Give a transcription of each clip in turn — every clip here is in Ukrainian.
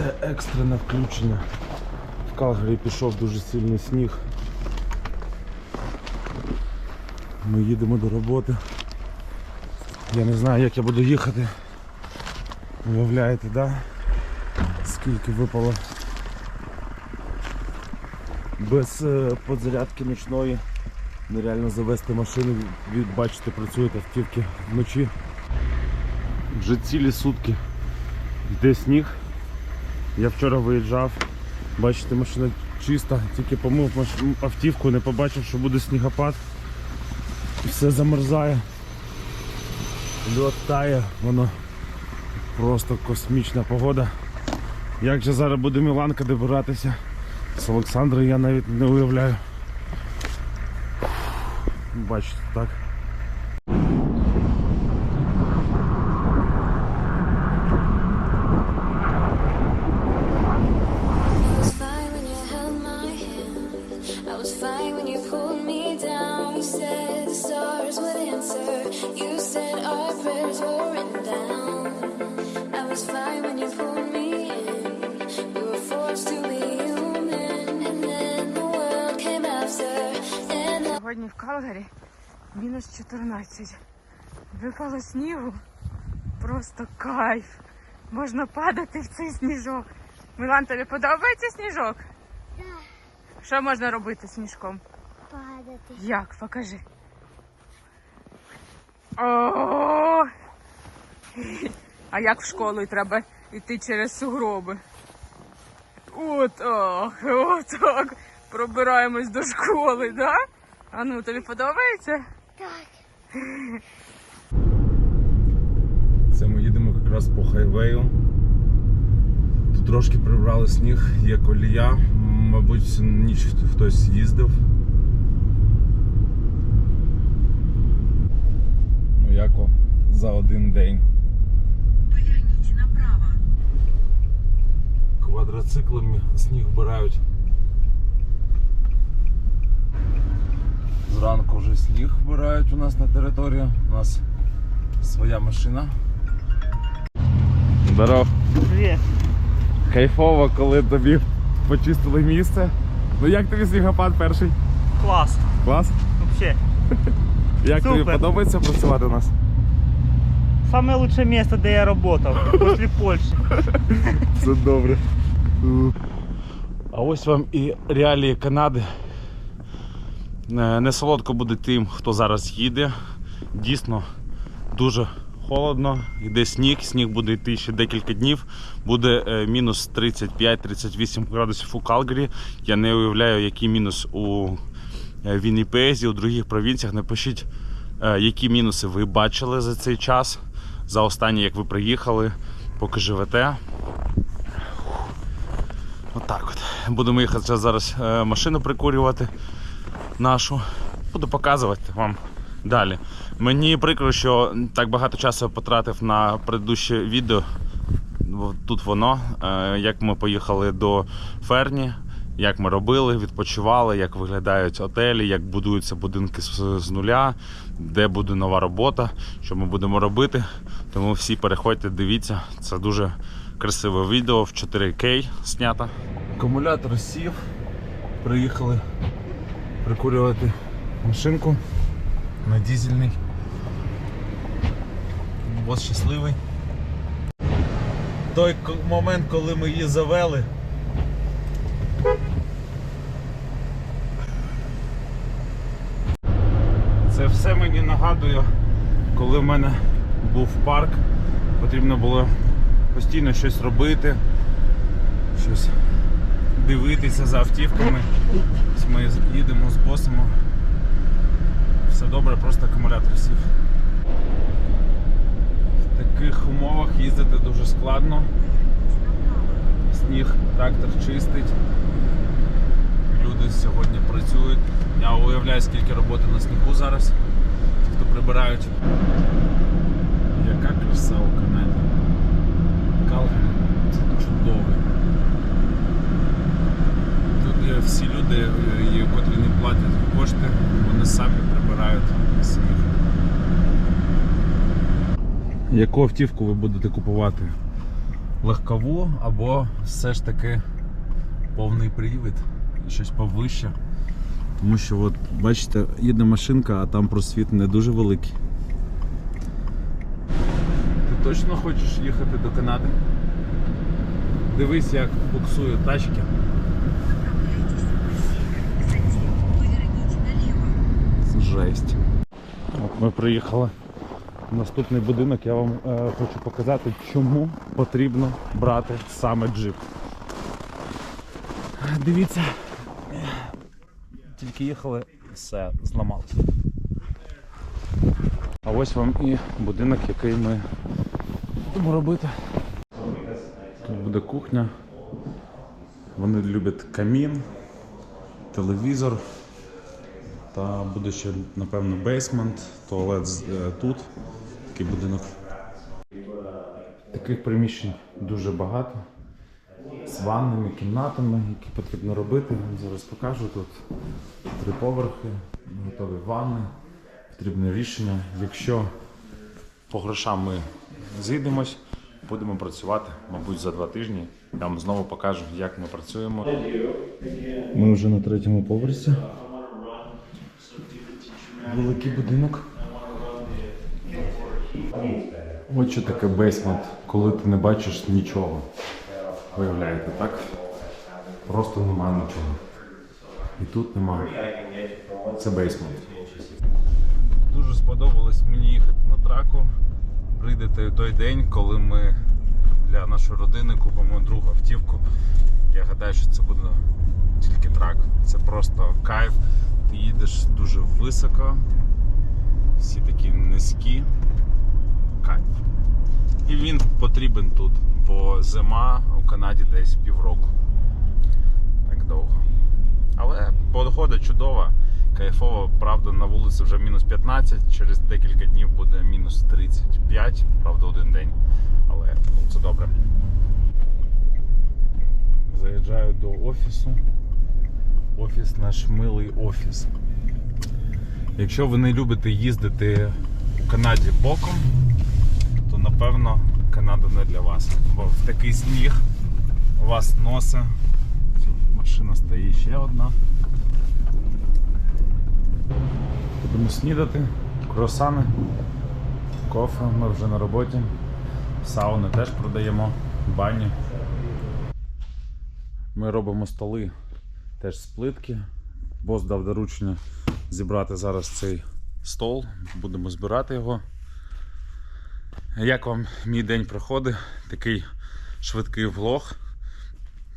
Це екстрене включення. В Калгарі пішов дуже сильний сніг. Ми їдемо до роботи. Я не знаю як я буду їхати. Уявляєте, да? Скільки випало без е, подзарядки нічної. Нереально завести машину, бачите, працюють автівки вночі. Вже цілі сутки йде сніг. Я вчора виїжджав, бачите, машина чиста, тільки помив автівку, не побачив, що буде снігопад. Все замерзає. Льот тає, воно просто космічна погода. Як же зараз буде Міланка добиратися з Олександрою, я навіть не уявляю. Бачите, так. Сьогодні в Калгарі мінус 14. Випало снігу. Просто кайф. Можна падати в цей сніжок. Милан, тобі подобається сніжок? Так, Що можна робити з сніжком? падати. Як? Покажи. О! А як в школу треба йти через сугроби? Отак, отак. Пробираємось до школи, да? А ну, тобі подобається? Так. Це ми їдемо якраз по хайвею. Тут трошки прибрали сніг, є колія. Мабуть, ніч хтось їздив. Ну як за один день. Квадроциклами сніг вбирають. Зранку вже сніг вбирають у нас на території. У нас своя машина. Здоров. Привіт. Кайфово, коли тобі почистили місце. Ну як тобі снігопад перший? Клас. Клас? Вообще. Як тобі подобається працювати у нас? Самое лучшее место, де я работав после Польщі. Все добре. А ось вам і реалії Канади. Е, Не солодко буде тим, хто зараз їде. Дійсно дуже холодно, йде сніг, сніг буде йти ще декілька днів. Буде е, мінус 35-38 градусів у Калгарі. Я не уявляю, який мінус у е, Вінніпезі, у других провінціях. Напишіть, які мінуси ви бачили за цей час, за останні, як ви приїхали, поки живете. Отак от. Будемо їхати зараз- е, машину прикурювати нашу. Буду показувати вам далі. Мені прикро, що так багато часу потратив на предыдуще відео. Тут воно, е, як ми поїхали до Ферні, як ми робили, відпочивали, як виглядають отелі, як будуються будинки з нуля, де буде нова робота, що ми будемо робити. Тому всі переходьте, дивіться. Це дуже красиве відео в 4К знято. Акумулятор сів. Приїхали прикурювати машинку на дізельний. Бос щасливий. Той момент, коли ми її завели. Це все мені нагадує, коли в мене був парк, потрібно було постійно щось робити, щось дивитися за автівками. Ось Ми їдемо з босом. Все добре, просто акумулятор сів. В таких умовах їздити дуже складно. Сніг, трактор чистить. Люди сьогодні працюють. Я уявляю, скільки роботи на снігу зараз. Ті, хто прибирають. Яка краса у Канаді. Калгарі. Це чудово. Тут є всі люди, е, є, котрі не платять кошти, вони самі прибирають сніг. Яку автівку ви будете купувати? легкову або все ж таки повний привід, щось повище. Тому що, от, бачите, їде машинка, а там просвіт не дуже великий. Ти точно хочеш їхати до Канади? Дивись, як буксують тачки. Жесть. От ми приїхали наступний будинок. Я вам е, хочу показати, чому потрібно брати саме джип. Дивіться. Тільки їхали, все зламалося. А ось вам і будинок, який ми будемо робити. Тут буде кухня. Вони люблять камін, телевізор. Та буде ще, напевно, бейсмент, туалет е, тут, такий будинок. Таких приміщень дуже багато. З ванними, кімнатами, які потрібно робити. Зараз покажу тут три поверхи, готові ванни, потрібне рішення. Якщо по грошам ми зійдемось, будемо працювати, мабуть, за два тижні. Я вам знову покажу, як ми працюємо. Ми вже на третьому поверсі. Великий будинок. От що таке бейсмент, коли ти не бачиш нічого. Виявляєте, так? Просто немає нічого. І тут немає. Це бейсмент. Дуже сподобалось мені їхати на траку. Прийдете той день, коли ми для нашої родини купимо другу автівку. Я гадаю, що це буде тільки трак. Це просто кайф. Ти їдеш дуже високо, всі такі низькі. І він потрібен тут, бо зима у Канаді десь півроку. Так довго. Але погода чудова, кайфово, правда, на вулиці вже мінус 15, через декілька днів буде мінус 35, правда, один день. Але ну, це добре. Заїжджаю до офісу. Офіс наш милий офіс. Якщо ви не любите їздити у Канаді боком, напевно Канада не для вас. Бо в такий сніг вас носить. Машина стоїть ще одна. Будемо снідати, круасани, кофе, ми вже на роботі. Сауни теж продаємо, бані. Ми робимо столи теж з плитки. Бос дав доручення зібрати зараз цей стол, будемо збирати його. Як вам мій день проходить? Такий швидкий влог,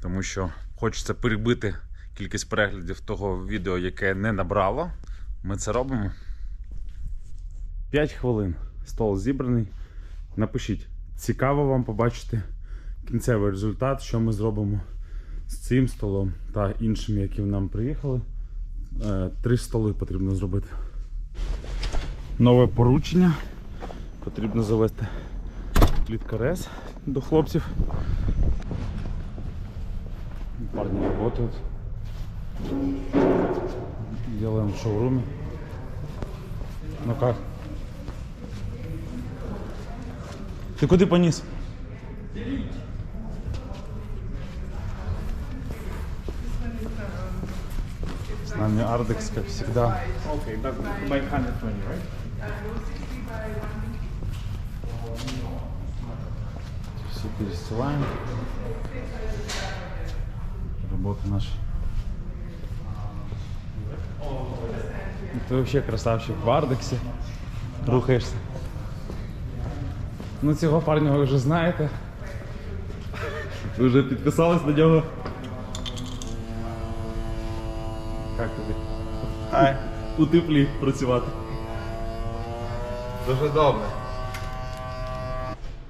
тому що хочеться перебити кількість переглядів того відео, яке не набрало. Ми це робимо. 5 хвилин. Стол зібраний. Напишіть, цікаво вам побачити кінцевий результат, що ми зробимо з цим столом та іншими, які нам приїхали. Е, Три столи потрібно зробити. Нове поручення. Потрібно завести пліткарез до хлопців. Парни работают. Делаем в шоуруме. Ну как? Ты куда понес? С нами Ардекс, как всегда. Окей, так, by 120, right? Все перестилаем. Работа наша. Ты вообще красавчик в Ардексі. Рухаєшся. Ну цього парня ви вже знаєте. Ви вже підписались на нього. Як тобі? Хай. У теплі працювати. Дуже добре.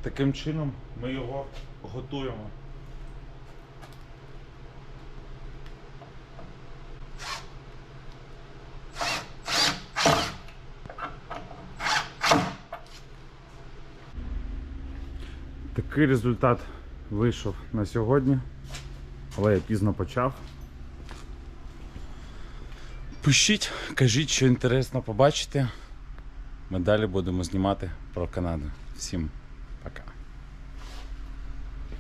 Таким чином ми його готуємо. Такий результат вийшов на сьогодні, але я пізно почав. Пишіть, кажіть, що інтересно побачити. Ми далі будемо знімати про Канаду. Всім